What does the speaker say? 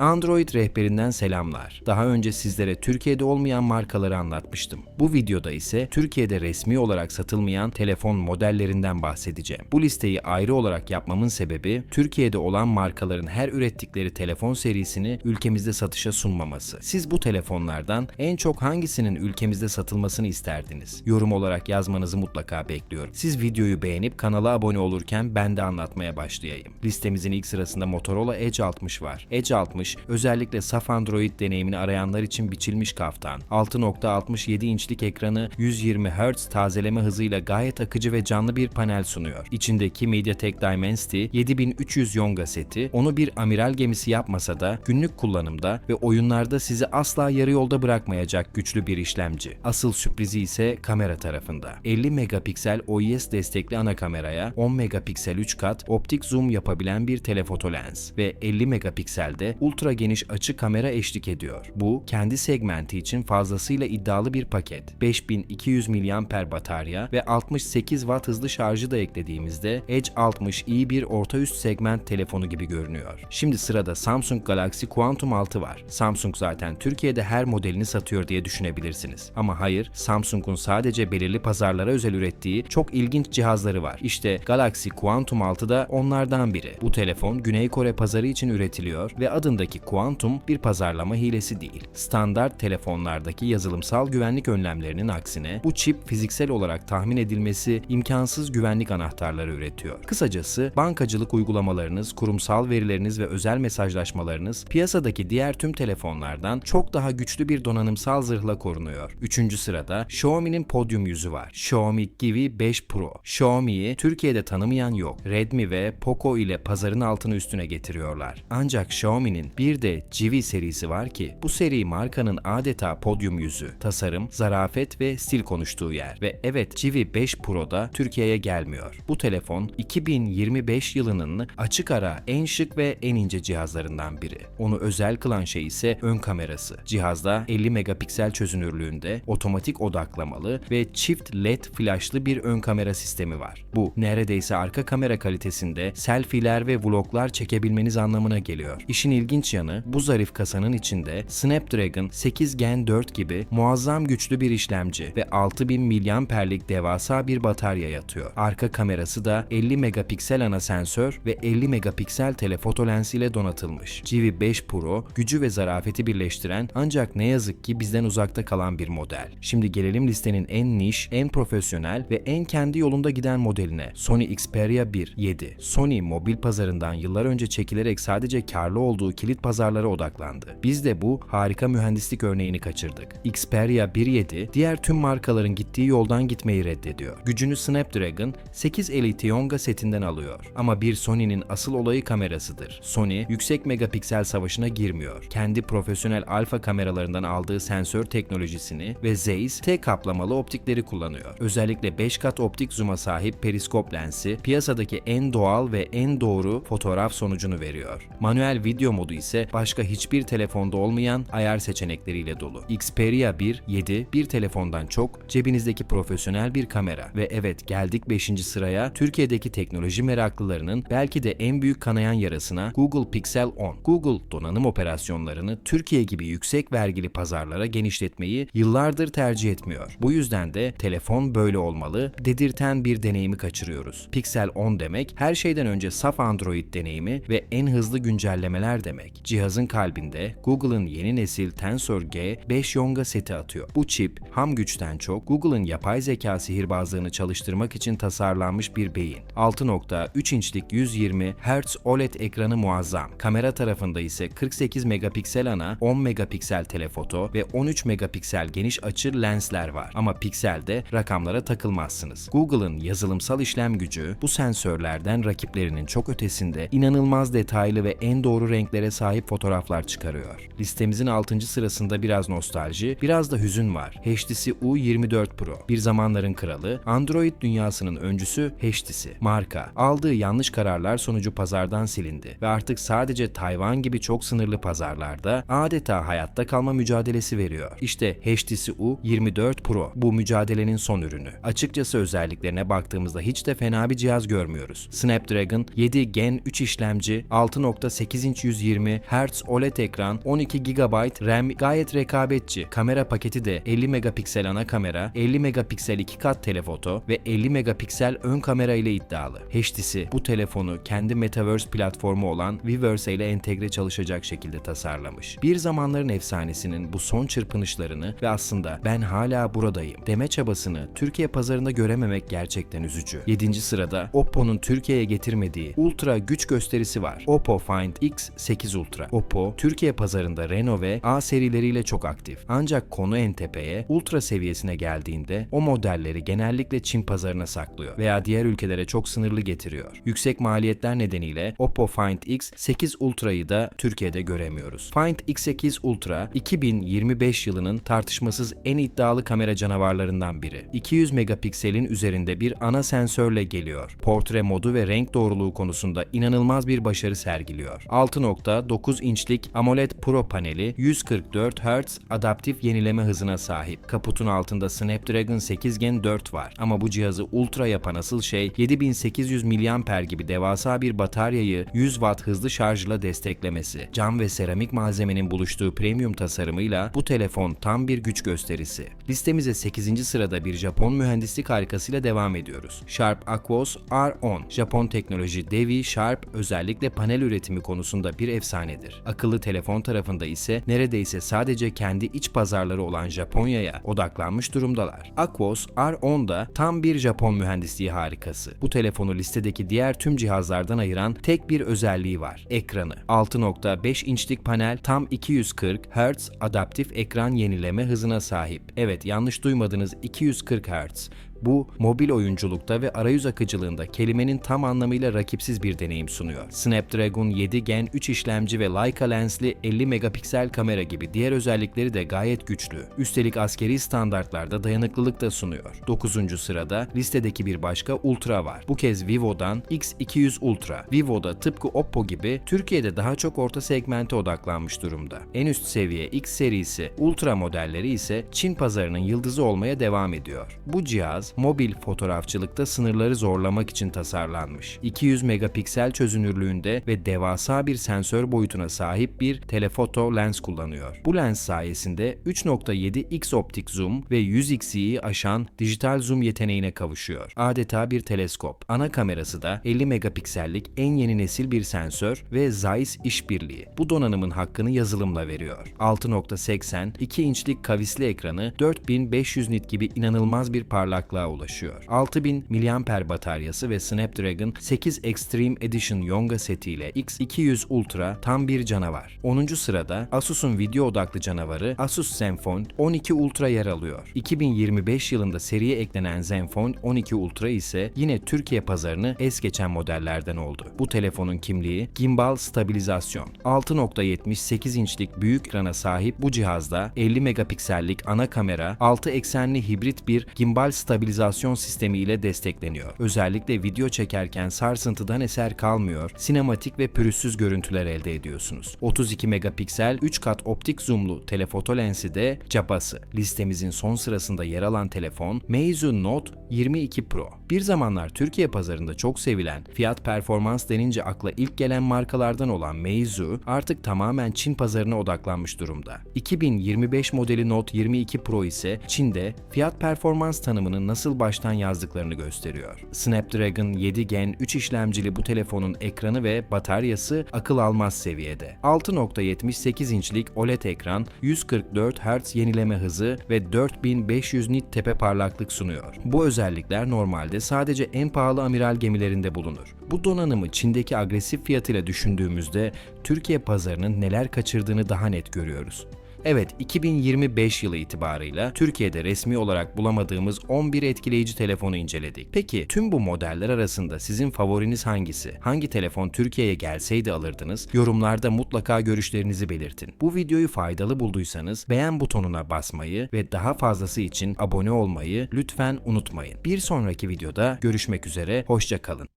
Android rehberinden selamlar. Daha önce sizlere Türkiye'de olmayan markaları anlatmıştım. Bu videoda ise Türkiye'de resmi olarak satılmayan telefon modellerinden bahsedeceğim. Bu listeyi ayrı olarak yapmamın sebebi Türkiye'de olan markaların her ürettikleri telefon serisini ülkemizde satışa sunmaması. Siz bu telefonlardan en çok hangisinin ülkemizde satılmasını isterdiniz? Yorum olarak yazmanızı mutlaka bekliyorum. Siz videoyu beğenip kanala abone olurken ben de anlatmaya başlayayım. Listemizin ilk sırasında Motorola Edge 60 var. Edge 60 özellikle saf Android deneyimini arayanlar için biçilmiş kaftan. 6.67 inçlik ekranı 120 Hz tazeleme hızıyla gayet akıcı ve canlı bir panel sunuyor. İçindeki MediaTek Dimensity 7300 Yonga seti onu bir amiral gemisi yapmasa da günlük kullanımda ve oyunlarda sizi asla yarı yolda bırakmayacak güçlü bir işlemci. Asıl sürprizi ise kamera tarafında. 50 megapiksel OIS destekli ana kameraya 10 megapiksel 3 kat optik zoom yapabilen bir telefoto lens ve 50 megapikselde ultra geniş açı kamera eşlik ediyor. Bu kendi segmenti için fazlasıyla iddialı bir paket. 5200 mAh batarya ve 68 Watt hızlı şarjı da eklediğimizde Edge 60 iyi bir orta üst segment telefonu gibi görünüyor. Şimdi sırada Samsung Galaxy Quantum 6 var. Samsung zaten Türkiye'de her modelini satıyor diye düşünebilirsiniz. Ama hayır, Samsung'un sadece belirli pazarlara özel ürettiği çok ilginç cihazları var. İşte Galaxy Quantum 6 da onlardan biri. Bu telefon Güney Kore pazarı için üretiliyor ve adındaki Quantum bir pazarlama hilesi değil. Standart telefonlardaki yazılımsal güvenlik önlemlerinin aksine bu çip fiziksel olarak tahmin edilmesi imkansız güvenlik anahtarları üretiyor. Kısacası bankacılık uygulamalarınız, kurumsal verileriniz ve özel mesajlaşmalarınız piyasadaki diğer tüm telefonlardan çok daha güçlü bir donanımsal zırhla korunuyor. Üçüncü sırada Xiaomi'nin podyum yüzü var. Xiaomi Kiwi 5 Pro. Xiaomi'yi Türkiye'de tanımayan yok. Redmi ve Poco ile pazarın altını üstüne getiriyorlar. Ancak Xiaomi'nin bir de Civi serisi var ki bu seri markanın adeta podyum yüzü. Tasarım, zarafet ve stil konuştuğu yer. Ve evet Civi 5 Pro'da Türkiye'ye gelmiyor. Bu telefon 2025 yılının açık ara en şık ve en ince cihazlarından biri. Onu özel kılan şey ise ön kamerası. Cihazda 50 megapiksel çözünürlüğünde otomatik odaklamalı ve çift led flashlı bir ön kamera sistemi var. Bu neredeyse arka kamera kalitesinde selfie'ler ve vloglar çekebilmeniz anlamına geliyor. İşin ilginç yanı bu zarif kasanın içinde Snapdragon 8 Gen 4 gibi muazzam güçlü bir işlemci ve 6000 miliamperlik devasa bir batarya yatıyor. Arka kamerası da 50 megapiksel ana sensör ve 50 megapiksel telefoto lens ile donatılmış. Civi 5 Pro gücü ve zarafeti birleştiren ancak ne yazık ki bizden uzakta kalan bir model. Şimdi gelelim listenin en niş, en profesyonel ve en kendi yolunda giden modeline. Sony Xperia 1 7. Sony mobil pazarından yıllar önce çekilerek sadece karlı olduğu kilit pazarlara odaklandı. Biz de bu harika mühendislik örneğini kaçırdık. Xperia 1.7 diğer tüm markaların gittiği yoldan gitmeyi reddediyor. Gücünü Snapdragon 8 Elite Yonga setinden alıyor. Ama bir Sony'nin asıl olayı kamerasıdır. Sony yüksek megapiksel savaşına girmiyor. Kendi profesyonel alfa kameralarından aldığı sensör teknolojisini ve Zeiss T kaplamalı optikleri kullanıyor. Özellikle 5 kat optik zoom'a sahip periskop lensi piyasadaki en doğal ve en doğru fotoğraf sonucunu veriyor. Manuel video modu ise başka hiçbir telefonda olmayan ayar seçenekleriyle dolu. Xperia 1 7 bir telefondan çok cebinizdeki profesyonel bir kamera ve evet geldik 5. sıraya Türkiye'deki teknoloji meraklılarının belki de en büyük kanayan yarasına Google Pixel 10. Google donanım operasyonlarını Türkiye gibi yüksek vergili pazarlara genişletmeyi yıllardır tercih etmiyor. Bu yüzden de telefon böyle olmalı dedirten bir deneyimi kaçırıyoruz. Pixel 10 demek her şeyden önce saf Android deneyimi ve en hızlı güncellemeler demek. Cihazın kalbinde Google'ın yeni nesil Tensor G 5 Yonga seti atıyor. Bu çip ham güçten çok Google'ın yapay zeka sihirbazlığını çalıştırmak için tasarlanmış bir beyin. 6.3 inçlik 120 Hz OLED ekranı muazzam. Kamera tarafında ise 48 megapiksel ana, 10 megapiksel telefoto ve 13 megapiksel geniş açı lensler var. Ama pikselde rakamlara takılmazsınız. Google'ın yazılımsal işlem gücü bu sensörlerden rakiplerinin çok ötesinde inanılmaz detaylı ve en doğru renklere sahip fotoğraflar çıkarıyor. Listemizin 6. sırasında biraz nostalji, biraz da hüzün var. HTC U24 Pro. Bir zamanların kralı, Android dünyasının öncüsü HTC. Marka, aldığı yanlış kararlar sonucu pazardan silindi ve artık sadece Tayvan gibi çok sınırlı pazarlarda adeta hayatta kalma mücadelesi veriyor. İşte HTC U24 Pro bu mücadelenin son ürünü. Açıkçası özelliklerine baktığımızda hiç de fena bir cihaz görmüyoruz. Snapdragon 7 Gen 3 işlemci, 6.8 inç 120 120 Hz OLED ekran, 12 GB RAM gayet rekabetçi. Kamera paketi de 50 megapiksel ana kamera, 50 megapiksel iki kat telefoto ve 50 megapiksel ön kamera ile iddialı. HTC bu telefonu kendi Metaverse platformu olan Weverse ile entegre çalışacak şekilde tasarlamış. Bir zamanların efsanesinin bu son çırpınışlarını ve aslında ben hala buradayım deme çabasını Türkiye pazarında görememek gerçekten üzücü. 7. sırada Oppo'nun Türkiye'ye getirmediği ultra güç gösterisi var. Oppo Find X8 Ultra. Oppo, Türkiye pazarında Reno ve A serileriyle çok aktif. Ancak konu en tepeye, ultra seviyesine geldiğinde o modelleri genellikle Çin pazarına saklıyor veya diğer ülkelere çok sınırlı getiriyor. Yüksek maliyetler nedeniyle Oppo Find X8 Ultra'yı da Türkiye'de göremiyoruz. Find X8 Ultra 2025 yılının tartışmasız en iddialı kamera canavarlarından biri. 200 megapikselin üzerinde bir ana sensörle geliyor. Portre modu ve renk doğruluğu konusunda inanılmaz bir başarı sergiliyor. 6.9 inçlik AMOLED Pro paneli 144 Hz adaptif yenileme hızına sahip. Kaputun altında Snapdragon 8 Gen 4 var ama bu cihazı ultra yapan asıl şey 7800 mAh gibi devasa bir bataryayı 100 Watt hızlı şarjla desteklemesi. Cam ve seramik malzemenin buluştuğu premium tasarımıyla bu telefon tam bir güç gösterisi. Listemize 8. sırada bir Japon mühendislik harikasıyla devam ediyoruz. Sharp Aquos R10. Japon teknoloji devi Sharp özellikle panel üretimi konusunda bir efsanedir. Akıllı telefon tarafında ise neredeyse sadece kendi iç pazarları olan Japonya'ya odaklanmış durumdalar. Aquos R10 da tam bir Japon mühendisliği harikası. Bu telefonu listedeki diğer tüm cihazlardan ayıran tek bir özelliği var. Ekranı. 6.5 inçlik panel tam 240 Hz adaptif ekran yenileme hızına sahip. Evet yanlış duymadınız 240 Hz. Bu mobil oyunculukta ve arayüz akıcılığında kelimenin tam anlamıyla rakipsiz bir deneyim sunuyor. Snapdragon 7 Gen 3 işlemci ve Leica lensli 50 megapiksel kamera gibi diğer özellikleri de gayet güçlü. Üstelik askeri standartlarda dayanıklılık da sunuyor. 9. sırada listedeki bir başka Ultra var. Bu kez Vivo'dan X200 Ultra. Vivo'da tıpkı Oppo gibi Türkiye'de daha çok orta segmente odaklanmış durumda. En üst seviye X serisi Ultra modelleri ise Çin pazarının yıldızı olmaya devam ediyor. Bu cihaz mobil fotoğrafçılıkta sınırları zorlamak için tasarlanmış. 200 megapiksel çözünürlüğünde ve devasa bir sensör boyutuna sahip bir telefoto lens kullanıyor. Bu lens sayesinde 3.7 x optik zoom ve 100x'i aşan dijital zoom yeteneğine kavuşuyor. Adeta bir teleskop. Ana kamerası da 50 megapiksellik en yeni nesil bir sensör ve Zeiss işbirliği. Bu donanımın hakkını yazılımla veriyor. 6.80 2 inçlik kavisli ekranı 4500 nit gibi inanılmaz bir parlaklığa ulaşıyor. 6000 mAh bataryası ve Snapdragon 8 Extreme Edition Yonga setiyle X200 Ultra tam bir canavar. 10. sırada Asus'un video odaklı canavarı Asus Zenfone 12 Ultra yer alıyor. 2025 yılında seriye eklenen Zenfone 12 Ultra ise yine Türkiye pazarını es geçen modellerden oldu. Bu telefonun kimliği gimbal stabilizasyon. 6.78 inçlik büyük ekrana sahip bu cihazda 50 megapiksellik ana kamera 6 eksenli hibrit bir gimbal stabilizasyon sistemi ile destekleniyor. Özellikle video çekerken sarsıntıdan eser kalmıyor, sinematik ve pürüzsüz görüntüler elde ediyorsunuz. 32 megapiksel 3 kat optik zoomlu telefoto lensi de cabası. Listemizin son sırasında yer alan telefon Meizu Note 22 Pro. Bir zamanlar Türkiye pazarında çok sevilen, fiyat performans denince akla ilk gelen markalardan olan Meizu artık tamamen Çin pazarına odaklanmış durumda. 2025 modeli Note 22 Pro ise Çin'de fiyat performans tanımını nasıl baştan yazdıklarını gösteriyor. Snapdragon 7 Gen 3 işlemcili bu telefonun ekranı ve bataryası akıl almaz seviyede. 6.78 inçlik OLED ekran, 144 Hz yenileme hızı ve 4500 nit tepe parlaklık sunuyor. Bu özellikler normalde sadece en pahalı amiral gemilerinde bulunur. Bu donanımı Çin'deki agresif fiyatıyla düşündüğümüzde Türkiye pazarının neler kaçırdığını daha net görüyoruz. Evet, 2025 yılı itibarıyla Türkiye'de resmi olarak bulamadığımız 11 etkileyici telefonu inceledik. Peki tüm bu modeller arasında sizin favoriniz hangisi? Hangi telefon Türkiye'ye gelseydi alırdınız? Yorumlarda mutlaka görüşlerinizi belirtin. Bu videoyu faydalı bulduysanız beğen butonuna basmayı ve daha fazlası için abone olmayı lütfen unutmayın. Bir sonraki videoda görüşmek üzere, hoşça kalın.